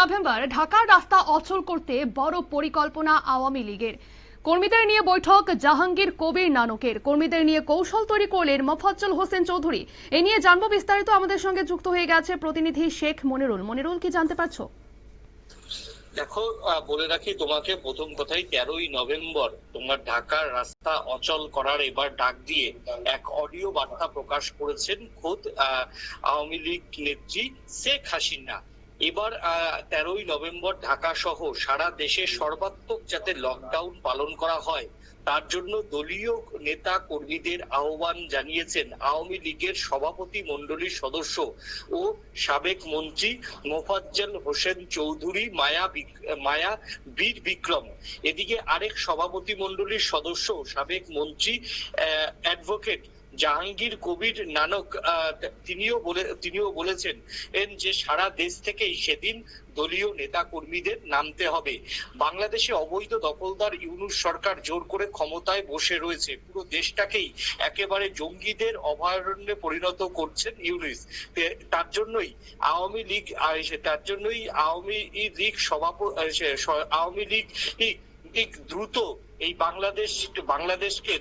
November ঢাকার রাস্তা অচল করতে বড় পরিকল্পনা আওয়ামী লীগের। কর্মীদের নিয়ে বৈঠক, জাহাঙ্গীর, কবির নানকের। কর্মীদের নিয়ে কৌশল তৈরি করলেন মফাজ্জল হোসেন চৌধুরী। এ নিয়ে জানব বিস্তারিত। আমাদের সঙ্গে যুক্ত হয়ে গেছে প্রতিনিধি শেখ মনিরুল। মনিরুল, কি জানতে পারছ? দেখো বলে রাখি তোমাকে প্রথম কথাই, তেরোই নভেম্বর তোমার ঢাকার রাস্তা অচল করার এবার ডাক দিয়ে এক অডিও বার্তা প্রকাশ করেছেন খোদ আওয়ামী লীগ নেত্রী শেখ হাসিনা। এবার তেরোই নভেম্বর ঢাকা সহ সারা দেশে সর্বাত্মক যাতে লকডাউন পালন করা হয়, তার জন্য দলীয় নেতা কর্মীদের আহ্বান জানিয়েছেন আওয়ামী লীগের সভাপতি মণ্ডলীর সদস্য ও সাবেক মন্ত্রী মোফাজ্জল হোসেন চৌধুরী, মায়া মায়া বীর বিক্রম। এদিকে আরেক সভাপতি মণ্ডলীর সদস্য সাবেক মন্ত্রী অ্যাডভোকেট জাহাঙ্গীর কবির নানক তিনিও বলে, তিনিও বলেছেন যে সারা দেশ থেকেই সেদিন দলীয় নেতা কর্মীদের নামতে হবে। বাংলাদেশে অবৈধ দখলদার ইউনুস সরকার জোর করে ক্ষমতায় বসে রয়েছে। পুরো দেশটাকেই একেবারে জঙ্গিদের অভয়ারণ্যে পরিণত করছেন ইউনুস। তার জন্যই আওয়ামী লীগ তার জন্যই আওয়ামী লীগ সভাপতি আওয়ামী লীগ দ্রুত এই বাংলাদেশ বাংলাদেশকে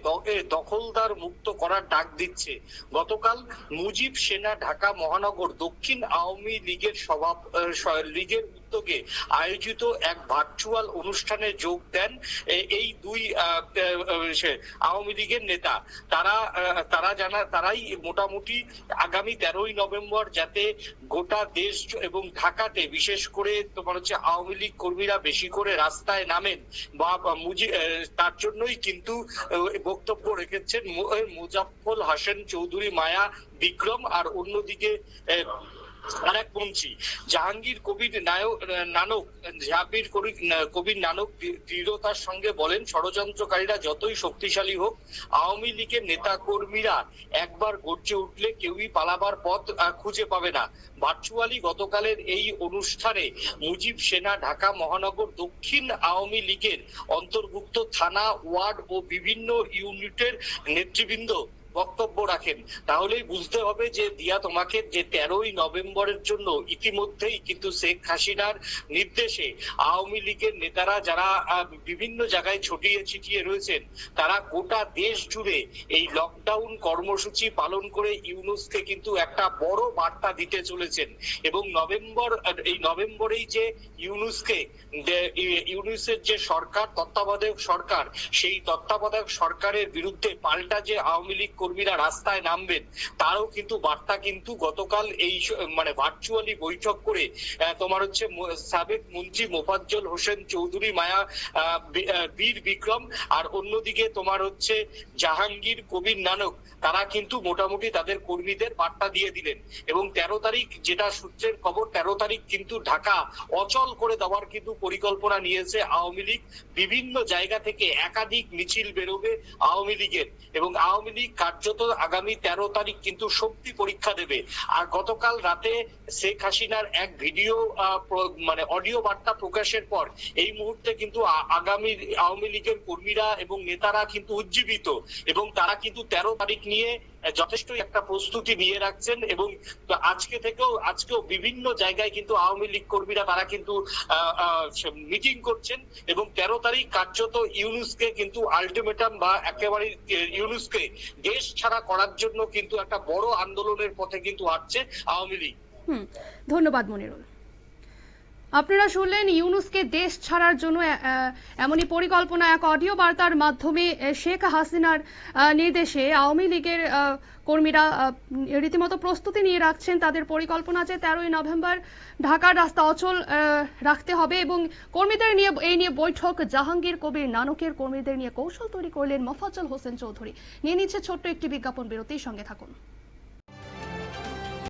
দখলদার মুক্ত করার ডাক দিচ্ছে। গতকাল মুজিব সেনা ঢাকা মহানগর দক্ষিণ আওয়ামী লীগের সভা আহ, স- লীগের উদ্যোগে আয়োজিত এক ভার্চুয়াল অনুষ্ঠানে যোগ দেন এই দুই আওয়ামী লীগের নেতা। তারা তারা জানা তারাই মোটামুটি আগামী তেরোই নভেম্বর যাতে গোটা দেশ এবং ঢাকাতে বিশেষ করে তোমার হচ্ছে আওয়ামী লীগ কর্মীরা বেশি করে রাস্তায় নামেন বা তার জন্যই কিন্তু বক্তব্য রেখেছেন মু- আহ, মুজাফফর হাসান চৌধুরী মায়া বিক্রম আর অন্যদিকে আরেক মন্ত্রী জাহাঙ্গীর কবির নায়ক, নানক কবির নানক দৃঢ়তার সঙ্গে বলেন, ষড়যন্ত্রকারীরা যতই শক্তিশালী হোক, আওয়ামী লীগের নেতা কর্মীরা একবার গর্জে উঠলে কেউই পালাবার পথ খুঁজে পাবে না। ভার্চুয়ালি গতকালের এই অনুষ্ঠানে মুজিব সেনা, ঢাকা মহানগর, দক্ষিণ আওয়ামী লীগের অন্তর্ভুক্ত থানা ওয়ার্ড ও বিভিন্ন ইউনিটের নেতৃবৃন্দ বক্তব্য রাখেন। তাহলেই বুঝতে হবে যে দিয়া তোমাকে যে তেরোই নভেম্বরের জন্য ইতিমধ্যেই কিন্তু শেখ হাসিনার নির্দেশে আওয়ামী লীগের নেতারা যারা বিভিন্ন জায়গায় ছটিয়ে ছিটিয়ে রয়েছেন, তারা গোটা দেশ জুড়ে এই লকডাউন কর্মসূচি পালন করে ইউনুসকে কিন্তু একটা বড় বার্তা দিতে চলেছেন। এবং নভেম্বর এই নভেম্বরেই যে ইউনুসকে ইউনুসের যে সরকার, তত্ত্বাবধায়ক সরকার, সেই তত্ত্বাবধায়ক সরকারের বিরুদ্ধে পাল্টা যে আওয়ামী লীগ কর্মীরা রাস্তায় নামবেন, তারও কিন্তু বার্তা কিন্তু গতকাল এই মানে ভার্চুয়ালি বৈঠক করে তোমার হচ্ছে সাবেক মন্ত্রী মোফাজ্জল হোসেন চৌধুরী মায়া বীর বিক্রম আর অন্যদিকে তোমার হচ্ছে জাহাঙ্গীর কবির নানক, তারা কিন্তু মোটামুটি তাদের কর্মীদের বার্তা দিয়ে দিলেন। এবং তেরো তারিখ যেটা সূত্রের খবর, তেরো তারিখ কিন্তু ঢাকা অচল করে দেওয়ার কিন্তু পরিকল্পনা নিয়েছে আওয়ামী লীগ। বিভিন্ন জায়গা থেকে একাধিক মিছিল বেরোবে আওয়ামী লীগের এবং আওয়ামী লীগ কার্যত আগামী তেরো তারিখ কিন্তু শক্তি পরীক্ষা দেবে। আর গতকাল রাতে শেখ হাসিনার এক ভিডিও মানে অডিও বার্তা প্রকাশের পর এই মুহূর্তে কিন্তু আগামী আওয়ামী লীগের কর্মীরা এবং নেতারা কিন্তু উজ্জীবিত এবং তারা কিন্তু তেরো তারিখ নিয়ে যথেষ্ট একটা প্রস্তুতি নিয়ে রাখছেন এবং আজকে থেকেও, আজকেও বিভিন্ন জায়গায় কিন্তু আওয়ামী লীগ কর্মীরা তারা কিন্তু মিটিং করছেন এবং তেরো তারিখ কার্যত ইউনুসকে কিন্তু আলটিমেটাম বা একেবারে ইউনুসকে দেশ ছাড়া করার জন্য কিন্তু একটা বড় আন্দোলনের পথে কিন্তু হাঁটছে আওয়ামী লীগ। ধন্যবাদ মনিরুল। আপনারা শুনলেন ইউনুসকে দেশ ছাড়ার জন্য এমনই পরিকল্পনা এক অডিও বার্তার মাধ্যমে শেখ হাসিনার নির্দেশে আওয়ামী লীগের কর্মীরা রীতিমতো প্রস্তুতি নিয়ে রাখছেন। তাদের পরিকল্পনা যে তেরোই নভেম্বর ঢাকার রাস্তা অচল রাখতে হবে এবং কর্মীদের নিয়ে, এই নিয়ে বৈঠক। জাহাঙ্গীর কবির নানকের কর্মীদের নিয়ে কৌশল তৈরি করলেন মফাজ্জল হোসেন চৌধুরী। নিয়ে নিচ্ছে ছোট্ট একটি বিজ্ঞাপন বিরতির সঙ্গে থাকুন।